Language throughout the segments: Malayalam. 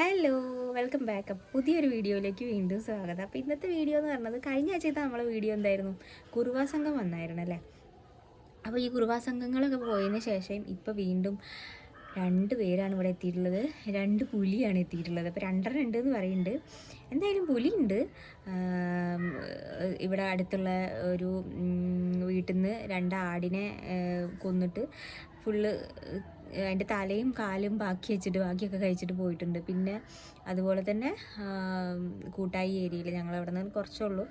ഹലോ വെൽക്കം ബാക്ക് അപ്പ് പുതിയൊരു വീഡിയോയിലേക്ക് വീണ്ടും സ്വാഗതം. അപ്പോൾ ഇന്നത്തെ വീഡിയോ എന്ന് പറഞ്ഞത് കഴിഞ്ഞ ആഴ്ചത്തെ നമ്മളെ വീഡിയോ എന്തായിരുന്നു? കുറുവാ സംഘം വന്നായിരുന്നു അല്ലേ? അപ്പോൾ ഈ കുറുവാ സംഘങ്ങളൊക്കെ പോയതിന് ശേഷം ഇപ്പോൾ വീണ്ടും രണ്ട് പേരാണ് ഇവിടെ എത്തിയിട്ടുള്ളത്. രണ്ട് പുലിയാണ് എത്തിയിട്ടുള്ളത്. അപ്പോൾ രണ്ടെണ്ണം രണ്ട് എന്ന് പറയുന്നുണ്ട്. എന്തായാലും പുലിയുണ്ട്. ഇവിടെ അടുത്തുള്ള ഒരു വീട്ടിൽ നിന്ന് രണ്ട് ആടിനെ കൊന്നിട്ട് ഫുള്ള് അതിന്റെ തലയും കാലും ബാക്കി വെച്ചിട്ട് ബാക്കിയൊക്കെ കഴിച്ചിട്ട് പോയിട്ടുണ്ട്. പിന്നെ അതുപോലെ തന്നെ കൂട്ടായി ഏരിയയിൽ ഞങ്ങൾ അവിടെ നിന്ന് കുറച്ചുള്ളൂ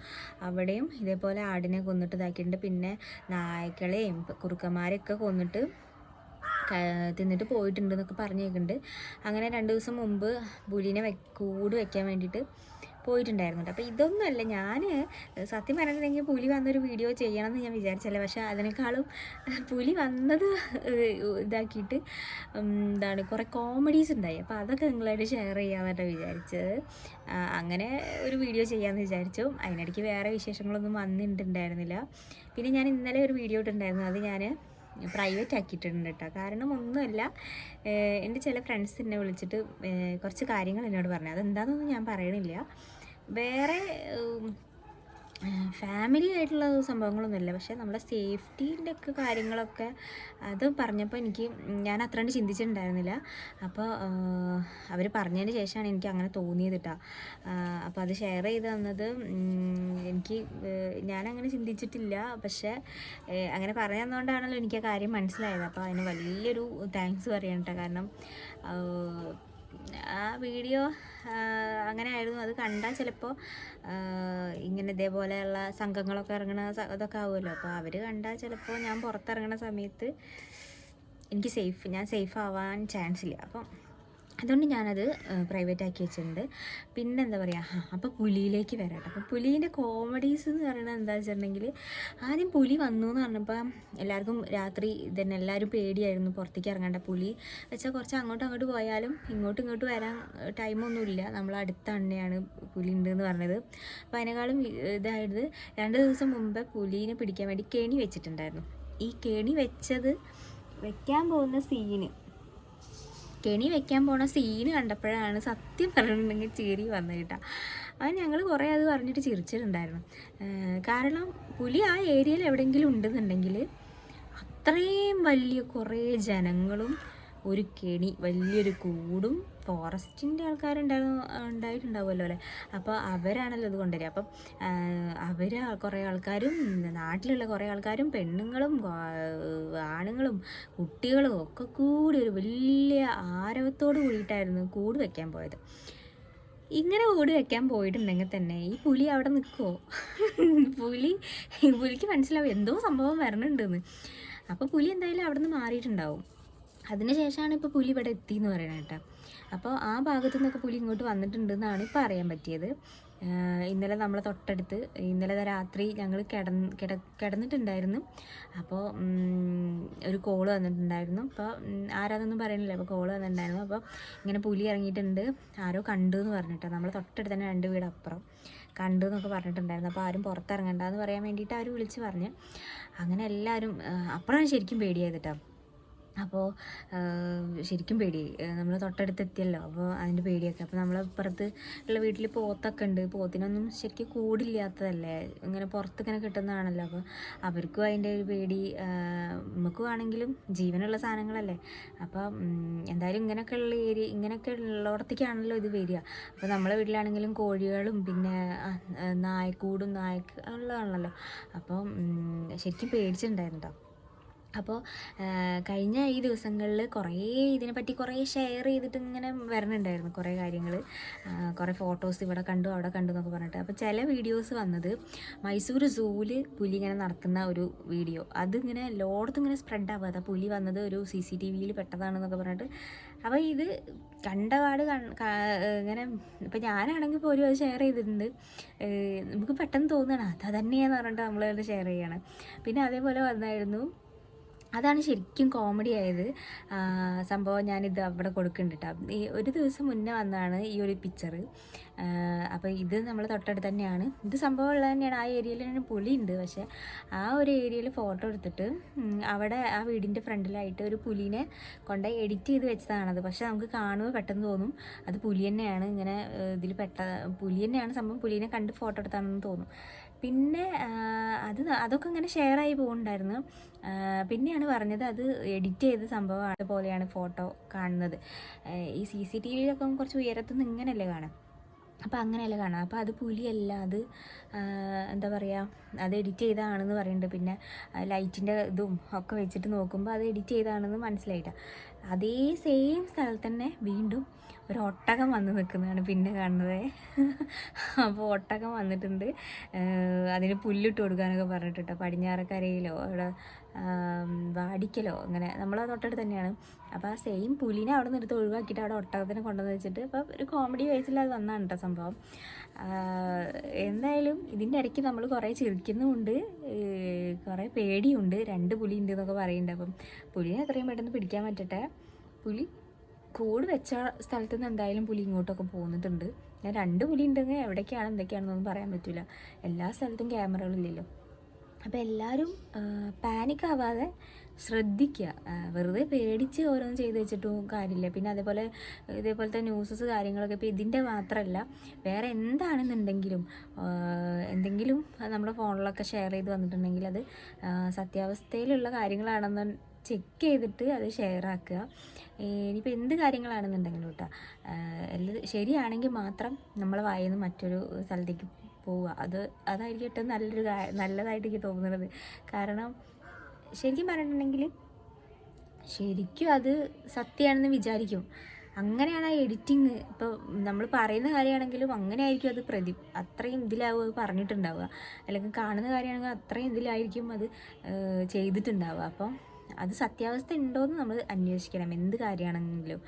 അവിടെയും ഇതേപോലെ ആടിനെ കൊന്നിട്ട് ഇതാക്കിയിട്ടുണ്ട്. പിന്നെ നായ്ക്കളെയും കുറുക്കന്മാരെയൊക്കെ കൊന്നിട്ട് തിന്നിട്ട് പോയിട്ടുണ്ട് എന്നൊക്കെ പറഞ്ഞേക്കുന്നുണ്ട്. അങ്ങനെ രണ്ട് ദിവസം മുമ്പ് പുലിനെ വെ കൂട് വയ്ക്കാൻ വേണ്ടിയിട്ട് പോയിട്ടുണ്ടായിരുന്നു അപ്പോൾ ഇതൊന്നുമല്ല ഞാൻ സത്യം പറഞ്ഞിട്ടുണ്ടെങ്കിൽ പുലി വന്നൊരു വീഡിയോ ചെയ്യണമെന്ന് ഞാൻ വിചാരിച്ചല്ല. പക്ഷേ അതിനേക്കാളും പുലി വന്നത് ഇതാക്കിയിട്ട് എന്താണ് കുറേ കോമഡീസ് ഉണ്ടായി. അപ്പോൾ അതൊക്കെ നിങ്ങളായിട്ട് ഷെയർ ചെയ്യാമെന്നാണ് വിചാരിച്ചത്. അങ്ങനെ ഒരു വീഡിയോ ചെയ്യാമെന്ന് വിചാരിച്ചു. അതിനിടയ്ക്ക് വേറെ വിശേഷങ്ങളൊന്നും വന്നിട്ടുണ്ടായിരുന്നില്ല. പിന്നെ ഞാൻ ഇന്നലെ ഒരു വീഡിയോ ഇട്ടുണ്ടായിരുന്നു അത് ഞാൻ പ്രൈവറ്റ് ആക്കിയിട്ടുണ്ട് കേട്ടോ കാരണം ഒന്നുമല്ല എന്റെ ചില ഫ്രണ്ട്സ് എന്നെ വിളിച്ചിട്ട് കുറച്ച് കാര്യങ്ങൾ എന്നോട് പറഞ്ഞു. അതെന്താണെന്നൊന്നും ഞാൻ പറയണില്ല. വേറെ ഫാമിലി ആയിട്ടുള്ള സംഭവങ്ങളൊന്നുമില്ല. പക്ഷേ നമ്മുടെ സേഫ്റ്റീന്റെ ഒക്കെ കാര്യങ്ങളൊക്കെ അത് പറഞ്ഞപ്പോൾ എനിക്ക് ഞാൻ അത്ര കണ്ട് ചിന്തിച്ചിട്ടുണ്ടായിരുന്നില്ല അപ്പോൾ അവർ പറഞ്ഞതിന് ശേഷമാണ് എനിക്ക് അങ്ങനെ തോന്നിയത് കേട്ടോ അപ്പോൾ അത് ഷെയർ ചെയ്ത് തന്നത് എനിക്ക് ഞാനങ്ങനെ ചിന്തിച്ചിട്ടില്ല. പക്ഷേ അങ്ങനെ പറഞ്ഞു തന്നുകൊണ്ടാണല്ലോ എനിക്ക് ആ കാര്യം മനസ്സിലായത്. അപ്പോൾ അതിന് വലിയൊരു താങ്ക്സ് പറയണം കേട്ടോ കാരണം ആ വീഡിയോ അങ്ങനെ ആയിരുന്നു. അത് കണ്ടാൽ ചിലപ്പോൾ ഇങ്ങനെ ഇതേപോലെയുള്ള സംഘങ്ങളൊക്കെ ഇറങ്ങണ ഇതൊക്കെ ആവുമല്ലോ. അപ്പോൾ അവർ കണ്ടാൽ ചിലപ്പോൾ ഞാൻ പുറത്തിറങ്ങണ സമയത്ത് എനിക്ക് സേഫ് ഞാൻ സേഫ് ആവാൻ ചാൻസ് ഇല്ല. അപ്പം അതുകൊണ്ട് ഞാനത് പ്രൈവറ്റ് ആക്കി വെച്ചിട്ടുണ്ട്. പിന്നെ എന്താ പറയുക അപ്പോൾ പുലിയിലേക്ക് വരാം അപ്പോൾ പുലീന്റെ കോമഡീസ് എന്ന് പറയുന്നത് എന്താ വെച്ചിട്ടുണ്ടെങ്കിൽ ആദ്യം പുലി വന്നു എന്ന് പറഞ്ഞപ്പോൾ എല്ലാവർക്കും രാത്രി ഇതന്നെ എല്ലാവരും പേടിയായിരുന്നു പുറത്തേക്ക് ഇറങ്ങേണ്ട പുലി. വെച്ചാൽ കുറച്ച് അങ്ങോട്ടും അങ്ങോട്ട് പോയാലും ഇങ്ങോട്ടും ഇങ്ങോട്ട് വരാൻ ടൈമൊന്നുമില്ല നമ്മൾ അടുത്ത അണ്ണയാണ് പുലി ഉണ്ട് എന്ന് പറഞ്ഞത്. അപ്പോൾ അതിനേക്കാളും ഇതായത് രണ്ട് ദിവസം മുമ്പേ പുലീനെ പിടിക്കാൻ വേണ്ടി കെണി വെച്ചിട്ടുണ്ടായിരുന്നു. ഈ കെണി വെച്ചത് വെക്കാൻ പോകുന്ന സീന് കെണി വെക്കാൻ പോണ സീന് കണ്ടപ്പോഴാണ് സത്യം പറഞ്ഞിട്ടുണ്ടെങ്കിൽ ചിരി വന്നു കേട്ടോ. അത് ഞങ്ങൾ കുറേ അത് പറഞ്ഞിട്ട് ചിരിച്ചിട്ടുണ്ടായിരുന്നു. കാരണം പുലി ആ ഏരിയയിൽ എവിടെയെങ്കിലും ഉണ്ടെന്നുണ്ടെങ്കിൽ അത്രയും വലിയ കുറേ ജനങ്ങളും ഒരു കെണി വലിയൊരു കൂടും ഫോറസ്റ്റിന്റെ ആൾക്കാരുണ്ടായിരുന്നു ഉണ്ടായിട്ടുണ്ടാവുമല്ലോ അല്ലേ? അപ്പോൾ അവരാണല്ലോ ഇത് കൊണ്ടുവരിക. അപ്പം അവർ കുറേ ആൾക്കാരും നാട്ടിലുള്ള കുറേ ആൾക്കാരും പെണ്ണുങ്ങളും ആണുങ്ങളും കുട്ടികളും ഒക്കെ കൂടി ഒരു വലിയ ആരവത്തോട് കൂടിയിട്ടായിരുന്നു കൂട് വയ്ക്കാൻ പോയത്. ഇങ്ങനെ കൂട് വെക്കാൻ പോയിട്ടുണ്ടെങ്കിൽ തന്നെ ഈ പുലി അവിടെ നിൽക്കുമോ പുലി പുലിക്ക് മനസ്സിലാവും എന്തോ സംഭവം വരണുണ്ടെന്ന്. അപ്പോൾ പുലി എന്തായാലും അവിടെ നിന്ന് മാറിയിട്ടുണ്ടാവും അതിനുശേഷമാണ് ഇപ്പോൾ പുലി ഇവിടെ എത്തിയെന്ന് കേട്ടോ. അപ്പോൾ ആ ഭാഗത്തു നിന്നൊക്കെ പുലി ഇങ്ങോട്ട് വന്നിട്ടുണ്ടെന്നാണ് ഇപ്പോൾ അറിയാൻ പറ്റിയത്. ഇന്നലെ നമ്മൾ തൊട്ടടുത്ത് ഇന്നലെ രാത്രി ഞങ്ങൾ കിടന്ന് കിട കിടന്നിട്ടുണ്ടായിരുന്നു. അപ്പോൾ ഒരു കോൾ വന്നിട്ടുണ്ടായിരുന്നു. അപ്പോൾ ആരാതൊന്നും പറയണില്ല. അപ്പോൾ കോൾ വന്നിട്ടുണ്ടായിരുന്നു. അപ്പോൾ ഇങ്ങനെ പുലി ഇറങ്ങിയിട്ടുണ്ട്. ആരോ കണ്ടു എന്ന് പറഞ്ഞിട്ട് നമ്മൾ തൊട്ടടുത്ത് തന്നെ രണ്ട് വീട് അപ്പുറം കണ്ടു എന്നൊക്കെ പറഞ്ഞിട്ടുണ്ടായിരുന്നു. അപ്പോൾ ആരും പുറത്തിറങ്ങണ്ട എന്ന് പറയാൻ വേണ്ടിയിട്ട് അവർ വിളിച്ച് പറഞ്ഞു. അങ്ങനെ എല്ലാവരും അപ്പോഴാണ് ശരിക്കും പേടിയായത് കേട്ടോ. അപ്പോൾ ശരിക്കും പേടി. നമ്മൾ തൊട്ടടുത്ത് എത്തിയല്ലോ അപ്പോൾ അതിന്റെ പേടിയൊക്കെ. അപ്പോൾ നമ്മൾ പുറത്ത് ഉള്ള വീട്ടിൽ പോത്തൊക്കെ ഉണ്ട്. പോത്തിനൊന്നും ശരിക്കും കൂടില്ലാത്തതല്ലേ? ഇങ്ങനെ പുറത്ത് ഇങ്ങനെ കിട്ടുന്നതാണല്ലോ. അപ്പോൾ അവർക്കും അതിന്റെ ഒരു പേടി. നമുക്ക് ആണെങ്കിലും ജീവനുള്ള സാധനങ്ങളല്ലേ? അപ്പോൾ എന്തായാലും ഇങ്ങനെയൊക്കെ ഉള്ള ഏരിയ ഇങ്ങനെയൊക്കെ ഉള്ളിടത്തേക്കാണല്ലോ ഇത് വരിക. അപ്പോൾ നമ്മളെ വീട്ടിലാണെങ്കിലും കോഴികളും പിന്നെ നായക്കൂടും നായക്ക് ഉള്ളതാണല്ലോ. അപ്പോൾ ശരിക്കും പേടിച്ചിട്ടുണ്ടായിരുന്നു കേട്ടോ അപ്പോൾ കഴിഞ്ഞ ഈ ദിവസങ്ങളിൽ കുറേ ഇതിനെപ്പറ്റി കുറേ ഷെയർ ചെയ്തിട്ട് ഇങ്ങനെ വരണുണ്ടായിരുന്നു കുറേ കാര്യങ്ങൾ കുറേ ഫോട്ടോസ് ഇവിടെ കണ്ടു അവിടെ കണ്ടു എന്നൊക്കെ പറഞ്ഞിട്ട്. അപ്പോൾ ചില വീഡിയോസ് വന്നത് മൈസൂർ സൂവിൽ പുലി ഇങ്ങനെ നടക്കുന്ന ഒരു വീഡിയോ. അതിങ്ങനെ ലോഡത്ത് ഇങ്ങനെ സ്പ്രെഡ് ആവാതെ പുലി വന്നത് ഒരു സി സി ടി വിയിൽ പെട്ടതാണെന്നൊക്കെ പറഞ്ഞിട്ട്. അപ്പോൾ ഇത് കണ്ടപാട് ഇങ്ങനെ ഇപ്പം ഞാനാണെങ്കിൽ പോലും അത് ഷെയർ ചെയ്തിട്ടുണ്ട്. നമുക്ക് പെട്ടെന്ന് തോന്നുകയാണ് അത് തന്നെയാണെന്ന് പറഞ്ഞിട്ട് നമ്മളത് ഷെയർ ചെയ്യണം. പിന്നെ അതേപോലെ വന്നായിരുന്നു അതാണ് ശരിക്കും കോമഡി ആയത്. സംഭവം ഞാനിത് അവിടെ കൊടുക്കുന്നുണ്ട് കേട്ടോ ഈ ഒരു ദിവസം മുന്നേ വന്നതാണ് ഈ ഒരു പിക്ചർ അപ്പോൾ ഇത് നമ്മൾ തൊട്ടടുത്ത് തന്നെയാണ്. ഇത് സംഭവം ഉള്ളത് തന്നെയാണ്. ആ ഏരിയയിൽ തന്നെ പുലിയുണ്ട്. പക്ഷേ ആ ഒരു ഏരിയയിൽ ഫോട്ടോ എടുത്തിട്ട് അവിടെ ആ വീടിന്റെ ഫ്രണ്ടിലായിട്ട് ഒരു പുലിനെ കൊണ്ട് എഡിറ്റ് ചെയ്ത് വെച്ചതാണത് പക്ഷേ നമുക്ക് കാണുമ്പോൾ പെട്ടെന്ന് തോന്നും അത് പുലി തന്നെയാണ്. ഇങ്ങനെ ഇതിൽ പെട്ട പുലി തന്നെയാണ് സംഭവം. പുലിനെ കണ്ട് ഫോട്ടോ എടുത്താണെന്ന് തോന്നും. പിന്നെ അത് അതൊക്കെ ഇങ്ങനെ ഷെയർ ആയി പോകുന്നുണ്ടായിരുന്നു പിന്നെയാണ് പറഞ്ഞത് അത് എഡിറ്റ് ചെയ്ത സംഭവം അതുപോലെയാണ് ഫോട്ടോ കാണുന്നത്. ഈ സി സി ടി വിയിലൊക്കെ കുറച്ച് ഉയരത്തുനിന്ന് ഇങ്ങനെയല്ലേ കാണാം അപ്പോൾ അങ്ങനെയല്ല കാണാം അപ്പോൾ അത് പുലിയല്ല അത് എന്താ പറയുക അത് എഡിറ്റ് ചെയ്തതാണെന്ന് പറയുന്നുണ്ട് പിന്നെ ലൈറ്റിന്റെ ഇതും ഒക്കെ വെച്ചിട്ട് നോക്കുമ്പോൾ അത് എഡിറ്റ് ചെയ്തതാണെന്ന് മനസ്സിലായിട്ടാണ് അതേ സെയിം സ്ഥലത്ത് തന്നെ വീണ്ടും ഒരു ഒട്ടകം വന്ന് നിൽക്കുന്നതാണ് പിന്നെ കാണുന്നത്. അപ്പോൾ ഒട്ടകം വന്നിട്ടുണ്ട്. അതിന് പുല്ലിട്ട് കൊടുക്കാനൊക്കെ പറഞ്ഞിട്ടുണ്ട് പടിഞ്ഞാറക്കരയിലോ അവിടെ വാടിക്കലോ അങ്ങനെ നമ്മളെ തൊട്ടടുത്ത് തന്നെയാണ്. അപ്പോൾ ആ സെയിം പുലിനെ അവിടെ നിന്ന് എടുത്ത് ഒഴിവാക്കിയിട്ട് അവിടെ ഒട്ടകത്തിനെ കൊണ്ടുവന്ന് വെച്ചിട്ട് അപ്പോൾ ഒരു കോമഡി വയസ്സിൽ അത് വന്നതാണ് കേട്ടോ സംഭവം. എന്തായാലും ഇതിന്റെ ഇടയ്ക്ക് നമ്മൾ കുറേ ചിരിക്കുന്നുമുണ്ട്. കുറേ പേടിയുണ്ട്. രണ്ട് പുലി ഉണ്ട് എന്നൊക്കെ പറയുന്നുണ്ട്. അപ്പം പുലിനെ എത്രയും പെട്ടെന്ന് പിടിക്കാൻ പറ്റട്ടെ. പുലി കൂട് വെച്ച സ്ഥലത്ത് നിന്ന് എന്തായാലും പുലി ഇങ്ങോട്ടൊക്കെ പോകുന്നിട്ടുണ്ട് ഞാൻ രണ്ട് പുലി ഉണ്ടെങ്കിൽ എവിടേക്കാണ് എന്തൊക്കെയാണെന്നൊന്നും പറയാൻ പറ്റില്ല എല്ലാ സ്ഥലത്തും ക്യാമറകളില്ലല്ലോ അപ്പോൾ എല്ലാവരും പാനിക് ആവാതെ ശ്രദ്ധിക്കുക വെറുതെ പേടിച്ച് ഓരോന്ന് ചെയ്ത് വെച്ചിട്ടും കാര്യമില്ല. പിന്നെ അതേപോലെ ഇതേപോലത്തെ ന്യൂസസ് കാര്യങ്ങളൊക്കെ ഇപ്പോൾ ഇതിന്റെ മാത്രമല്ല വേറെ എന്താണെന്നുണ്ടെങ്കിലും എന്തെങ്കിലും നമ്മുടെ ഫോണിലൊക്കെ ഷെയർ ചെയ്ത് വന്നിട്ടുണ്ടെങ്കിൽ അത് സത്യാവസ്ഥയിലുള്ള കാര്യങ്ങളാണെന്ന് ചെക്ക് ചെയ്തിട്ട് അത് ഷെയർ ആക്കുക ഇനിയിപ്പോൾ എന്ത് കാര്യങ്ങളാണെന്നുണ്ടെങ്കിലും കേട്ടോ എല്ലാം ശരിയാണെങ്കിൽ മാത്രം നമ്മൾ വായന്ന് മറ്റൊരു സ്ഥലത്തേക്ക് പോവുക. അത് അതായിരിക്കും ഏറ്റവും നല്ലൊരു നല്ലതായിട്ട് എനിക്ക് തോന്നുന്നത്. കാരണം ശരിക്കും പറഞ്ഞിട്ടുണ്ടെങ്കിൽ ശരിക്കും അത് സത്യമാണെന്ന് വിചാരിക്കും. അങ്ങനെയാണ് ആ എഡിറ്റിങ്. ഇപ്പോൾ നമ്മൾ പറയുന്ന കാര്യമാണെങ്കിലും അങ്ങനെ ആയിരിക്കും അത് പ്രതി അത്രയും ഇതിലാവും അത് പറഞ്ഞിട്ടുണ്ടാവുക. അല്ലെങ്കിൽ കാണുന്ന കാര്യമാണെങ്കിൽ അത്രയും ഇതിലായിരിക്കും അത് ചെയ്തിട്ടുണ്ടാവുക. അപ്പം അത് സത്യാവസ്ഥ ഉണ്ടോയെന്ന് നമ്മൾ അന്വേഷിക്കണം. എന്ത് കാര്യമാണെങ്കിലും.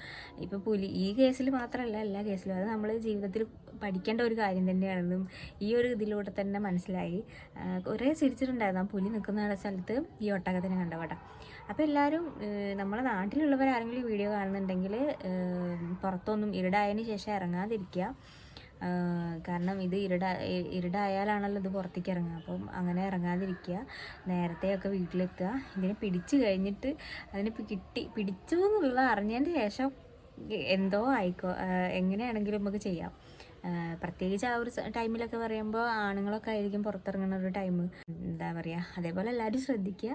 ഇപ്പോൾ പുലി ഈ കേസിൽ മാത്രമല്ല എല്ലാ കേസിലും. അത് നമ്മൾ ജീവിതത്തിൽ പഠിക്കേണ്ട ഒരു കാര്യം തന്നെയാണെന്നും ഈ ഒരു ഇതിലൂടെ തന്നെ മനസ്സിലായി. കുറേ ചിരിച്ചിട്ടുണ്ടായിരുന്നു. ആ പുലി നിൽക്കുന്ന സ്ഥലത്ത് ഈ ഒട്ടകത്തിനെ കണ്ടവട്ട അപ്പോൾ എല്ലാവരും നമ്മളെ നാട്ടിലുള്ളവരാരെങ്കിലും വീഡിയോ കാണുന്നുണ്ടെങ്കിൽ പുറത്തൊന്നും ഇരുടായതിന് ശേഷം ഇറങ്ങാതിരിക്കുക. കാരണം ഇത് ഇരുട ഇരുടായാലാണല്ലോ ഇത് പുറത്തേക്ക് ഇറങ്ങുക അപ്പം അങ്ങനെ ഇറങ്ങാതിരിക്കുക. നേരത്തെയൊക്കെ വീട്ടിലെത്തുക. ഇതിനെ പിടിച്ചു കഴിഞ്ഞിട്ട് അതിനെ കിട്ടി പിടിച്ചു എന്നുള്ളത് അറിഞ്ഞതിന്റെ ശേഷം എന്തോ ആയിക്കോ എങ്ങനെയാണെങ്കിലും നമുക്ക് ചെയ്യാം. പ്രത്യേകിച്ച് ആ ഒരു ടൈമിലൊക്കെ പറയുമ്പോൾ ആണുങ്ങളൊക്കെ ആയിരിക്കും പുറത്തിറങ്ങുന്ന ഒരു ടൈം എന്താ പറയുക അതേപോലെ എല്ലാവരും ശ്രദ്ധിക്കുക.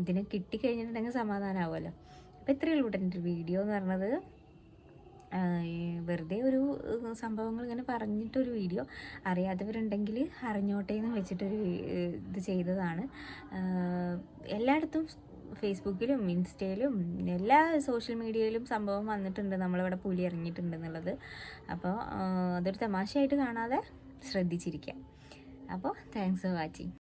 ഇതിനെ കിട്ടിക്കഴിഞ്ഞിട്ടുണ്ടെങ്കിൽ സമാധാനമാവുമല്ലോ. അപ്പോൾ ഇത്രയേ ഉള്ളൂ കേട്ടോ എന്റെ വീഡിയോ എന്ന് പറഞ്ഞത്. വെറുതെ ഒരു സംഭവങ്ങൾ ഇങ്ങനെ പറഞ്ഞിട്ടൊരു വീഡിയോ അറിയാത്തവരുണ്ടെങ്കിൽ അറിഞ്ഞോട്ടെ എന്ന് വെച്ചിട്ടൊരു ഇത് ചെയ്തതാണ്. എല്ലായിടത്തും ഫേസ്ബുക്കിലും ഇൻസ്റ്റയിലും എല്ലാ സോഷ്യൽ മീഡിയയിലും സംഭവം വന്നിട്ടുണ്ട്. നമ്മളിവിടെ പുലി ഇറങ്ങിയിട്ടുണ്ട് എന്നുള്ളത്. അപ്പോൾ അതൊരു തമാശയായിട്ട് കാണാതെ ശ്രദ്ധിച്ചിരിക്കാം അപ്പോൾ താങ്ക്സ് ഫോർ വാച്ചിങ്